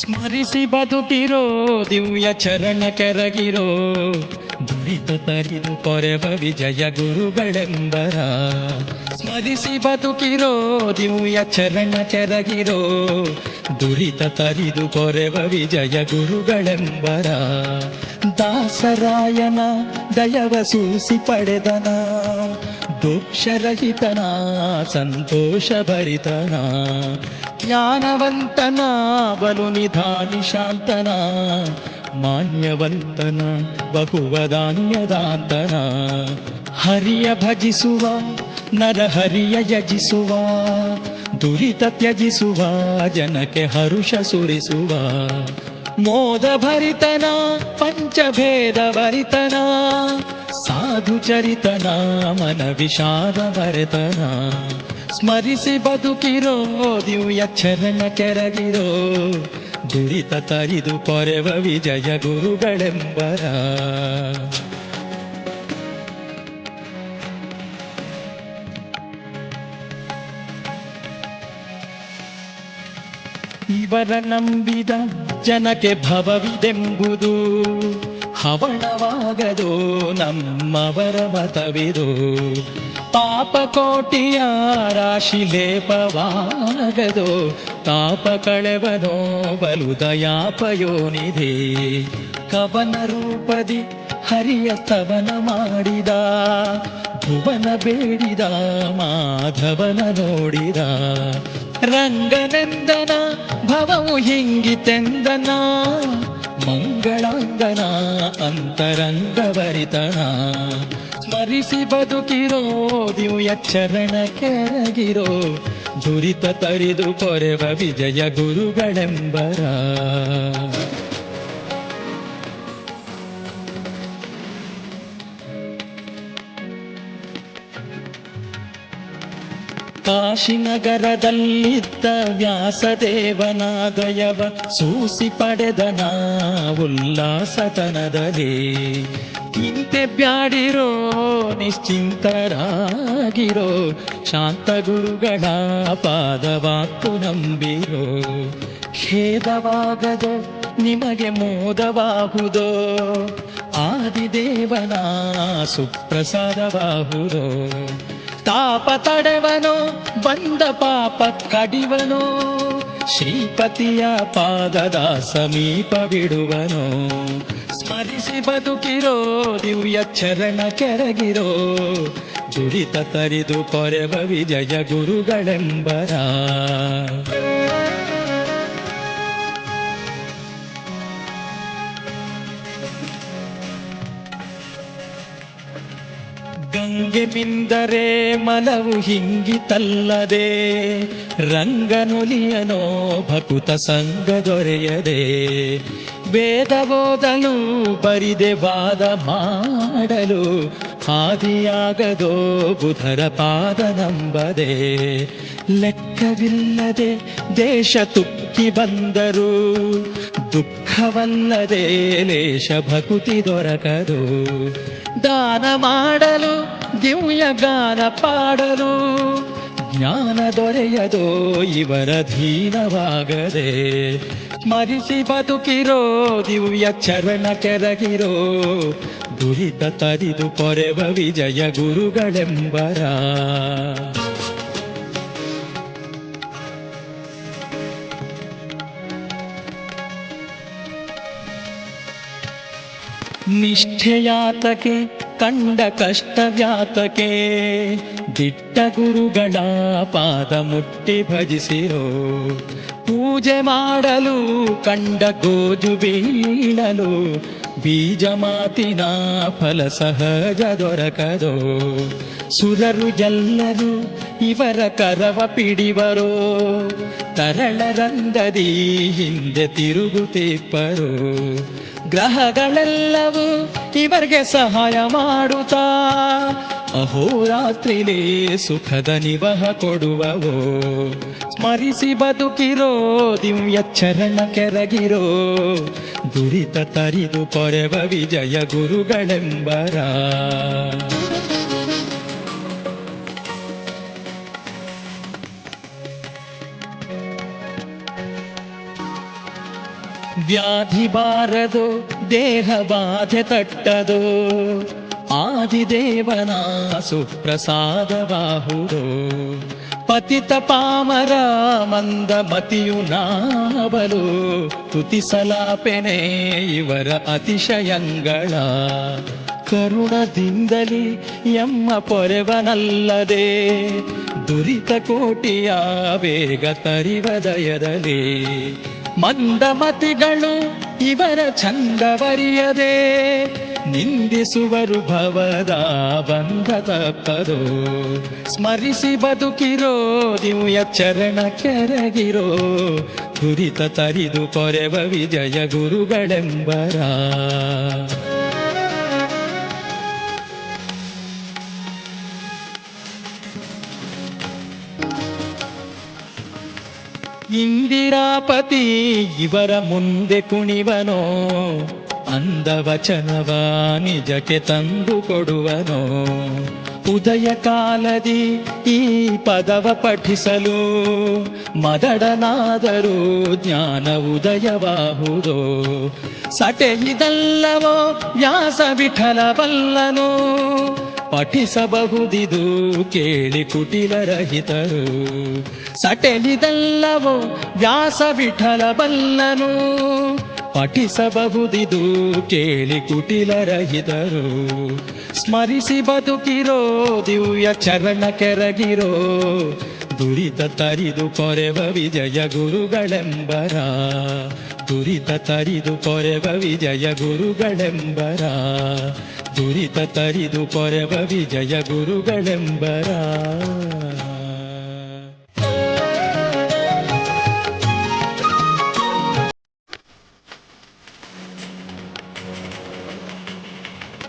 ಸ್ಮರಿಸಿ ಬದುಕಿರೋ ದಿವ್ಯ ಚರಣ ಕೆರಗಿರೋ, ದುಡಿದು ತರಿದು ಕೊರೆವ ವಿಜಯ ಗುರುಗಳೆಂಬರ. ಸ್ಮರಿಸಿ ಬದುಕಿರೋ ದಿವ್ಯ ಚರಣ ಕೆರಗಿರೋ ದುರಿತ ತರಿದು ಕೊರೆವ ವಿಜಯ ಗುರುಗಳೆಂಬರ. ದಾಸರಾಯನ ದಯವ ಸೂಸಿ ಪಡೆದನ. ದೋಷರಹಿತನ ಸಂತೋಷಭರಿತನ, ಜ್ಞಾನವಂತನ, ಬಲು ನಿಧಾನಿ ಶಾಂತನ ಮಾನ್ಯವಂತನ, ಬಹುವದಾನ್ಯದಾಂತನ, ಹರಿಯ ಭಜಿಸುವ, ನರಹರಿಯ ಯಜಿಸುವ, ದುರಿತ ತ್ಯಜಿಸುವ, ಜನಕ್ಕೆ ಹರುಷ ಸುರಿಸುವ ಮೋದ ಭರಿತನ ಪಂಚಭೇದ ಭರಿತನ ಸಾಧು ಚರಿತನ ಮನ ವಿಷಾದ ಭರಿತನ. ಸ್ಮರಿಸಿ ಬದುಕಿರೋ, ದಿವ್ಯ ಚರಣ ಕೆರಗಿರೋ. ದುರಿತ ತರಿದು ಪೊರೆವ ವಿಜಯ ಗುರುಗಳೆಂಬರ. ಇವರ ನಂಬಿದ ಜನಕ್ಕೆ ಭವವಿದೆಂಬುದು ಹವಣವಾಗದು ನಮ್ಮವರ ಮತವಿದು. ಪಾಪ ಕೋಟಿಯ ರಾಶಿ ಲೇಪವಾಗದು. ತಾಪ ಕಳೆವನೋ ಬಲು ದಯಾಪಯೋನಿಧಿ ಕವನ ರೂಪದಿ ಹರಿಯ ತವನ ಮಾಡಿದ. ಭುವನ ಬೇಡಿದ, ಮಾಧವನ ನೋಡಿದ. ರಂಗನಂದನ ಭವವು ಹಿಂಗಿತೆಂದನ. ಮಂಗಳಾಂಗನ ಅಂತರಂಗವರಿತನ ಸ್ಮರಿಸಿ ಬದುಕಿರೋ ದಿವ್ಯ ಚರಣ ಕೆರಗಿರೋ ದುರಿತ ತರಿದು ಕೊರೆವ ವಿಜಯ ಗುರುಗಳೆಂಬರ. ಕಾಶಿನಗರದಲ್ಲಿದ್ದ ವ್ಯಾಸದೇವನ ದಯವ ಸೂಸಿ ಪಡೆದನ ಉಲ್ಲಾಸತನದಲ್ಲಿ ಕಿಂತೆ ಬ್ಯಾಡಿರೋ, ನಿಶ್ಚಿಂತರಾಗಿರೋ ಶಾಂತ ಗುರುಗಳ ಪಾದವಾಕು ನಂಬಿರೋ. ಖೇದವಾಗದೆ ನಿಮಗೆ ಮೋದವಾಹುದೋ ಆದಿದೇವನ ಸುಪ್ರಸಾದವಾಹುದೋ ತಾಪ ತಡೆವನೋ, ಬಂದ ಪಾಪ ಕಡಿವನು, ಶ್ರೀಪತಿಯ ಪಾದದ ಸಮೀಪ ಬಿಡುವನು. ಸ್ಮರಿಸಿ ಬದುಕಿರೋ, ದಿವ್ಯ ಚರಣ ಕೆರಗಿರೋ ದುರಿತ ತರಿದು ಕೊರೆವ ವಿಜಯ ಗುರುಗಳೆಂಬರ. ಗಂಗೆ ಮಿಂದರೆ ಮನವು ಹಿಂಗಿತಲ್ಲದೆ ರಂಗನುಲಿಯನೋ ಭಕುತ ಸಂಗ ದೊರೆಯದೆ. ವೇದ ಓದಲು ಬರಿದೆ ವಾದ ಮಾಡಲು ಹಾದಿಯಾಗದೋ ಬುಧರ ಪಾದ ನಂಬದೆ, ಲೆಕ್ಕವಿಲ್ಲದೆ ದೇಶ ತುಕ್ಕಿ ಬಂದರು, ದುಃಖವಲ್ಲದೆ ಲೇಷ ಭಕುತಿ ದೊರಕದು. ದಾನ ಮಾಡಲು ದಿವ್ಯ ಗಾನ ಪಾಡಲು ಜ್ಞಾನ ದೊರೆಯದೋ ಇವರ ಧೀನವಾಗದೆ. ಮರಿಸಿ ಬದುಕಿರೋ ದಿವ್ಯ ಚರಣ ಕೆರಗಿರೋ. ದುರಿತ ತರಿದು ಕೊರೆವ ವಿಜಯ ಗುರುಗಳೆಂಬರ. ನಿಷ್ಠೆಯಾತಕೆ ಕಂಡ ಕಷ್ಟ ವ್ಯಾತಕೆ ದಿಟ್ಟ ಗುರುಗಳ ಪಾದ ಮುಟ್ಟಿ ಭಜಿಸಿರೋ. ಪೂಜೆ ಮಾಡಲು ಕಂಡ ಗೋಜು ಬೀಳಲು ಬೀಜ ಮಾತಿನ ಫಲ ಸಹಜ ದೊರಕದೋ. ಸುರರು ಜಲ್ಲರು ಇವರ ಕರವ ಪಿಡಿವರೋ. ತರಳರಂದದಿ ಹಿಂದೆ ತಿರುಗುತ್ತಿಪ್ಪರು. ಗ್ರಹಗಳೆಲ್ಲವೂ ಇವರಿಗೆ ಸಹಾಯ ಮಾಡುತ್ತಾ. ಅಹೋರಾತ್ರಿಲೇ ಸುಖದ ನಿವಹ ಕೊಡುವವೋ. ಸ್ಮರಿಸಿ ಬದುಕಿರೋ, ದಿವ್ಯ ಚರಣ ಕೆರಗಿರೋ. ದುರಿತ ತರಿದು ಕೊರೆವ ವಿಜಯ ಗುರುಗಳೆಂಬರ. ವ್ಯಾಧಿ ಬಾರದು, ದೇಹ ಬಾಧೆ ತಟ್ಟದು. ಆದಿದೇವನ ಸುಪ್ರಸಾದವಾಹುದು ಪತಿತ ಪಾಮರ ಮಂದ ಮತಿಯು ನಾವಲು. ತುತಿಸಲಾಪೆನೆ ಇವರ ಅತಿಶಯಂಗಳ. ಕರುಣದಿಂದಲಿ ಎಮ್ಮ ಪೊರೆವನಲ್ಲದೆ. ದುರಿತ ಕೋಟಿಯ ಬೇಗ ತರಿವ ದಯದಲ್ಲಿ. ಮಂದಮತಿಗಳು ಇವರ ಚಂದವರಿಯದೆ ನಿಂದಿಸುವರು ಭವದ ಬಂಧ ತಪ್ಪದು ಸ್ಮರಿಸಿ ಬದುಕಿರೋ ದಿವ್ಯ ಚರಣ ಕೆರಗಿರೋ ಕುರಿತ ತರಿದು ಪೊರೆವ ವಿಜಯ ಗುರುಗಳೆಂಬರ. ಇಂದಿರಾಪತಿ ಇವರ ಮುಂದೆ ಕುಣಿವನೋ ಅಂದವಚನವ ನಿಜಕ್ಕೆ ತಂದು ಕೊಡುವನೋ ಉದಯ ಕಾಲದಿ ಈ ಪದವ ಪಠಿಸಲು ಮದಡನಾದರೂ ಜ್ಞಾನ ಉದಯವಾಹುದೋ ಸಟೆಯಿದಲ್ಲವೋ ವ್ಯಾಸ ವಿಠಲ ಬಲ್ಲನು ಪಠಿಸಬಹುದಿದು ಕೇಳಿ ಕುಟಿಲರಹಿತರು ಸಟೆಲಿದಲ್ಲವೋ ವ್ಯಾಸ ವಿಠಲ ಬಲ್ಲನು ಪಠಿಸಬಹುದಿದು ಕೇಳಿ ಕುಟಿಲರಹಿತರು ಸ್ಮರಿಸಿ ಬದುಕಿರೋ ದಿವ್ಯ ಚರಣ ಕೆರಗಿರೋ. ದುರಿತ ತರಿದು ಕೊರೆವ ವಿಜಯ ಗುರುಗಳೆಂಬರ. ದುರಿತ ತರಿದು ಕೊರೆವ ವಿಜಯ ಗುರುಗಳೆಂಬರ. ದುರಿತ ತರಿದು ಕೊರೆವ ವಿಜಯ ಗುರುಗಳೆಂಬರ.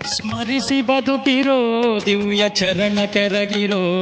ಸ್ಮರಿಸಿ ಬದುಕಿರೋ ದಿವ್ಯ ಚರಣ ಕೆರಗಿರೋ.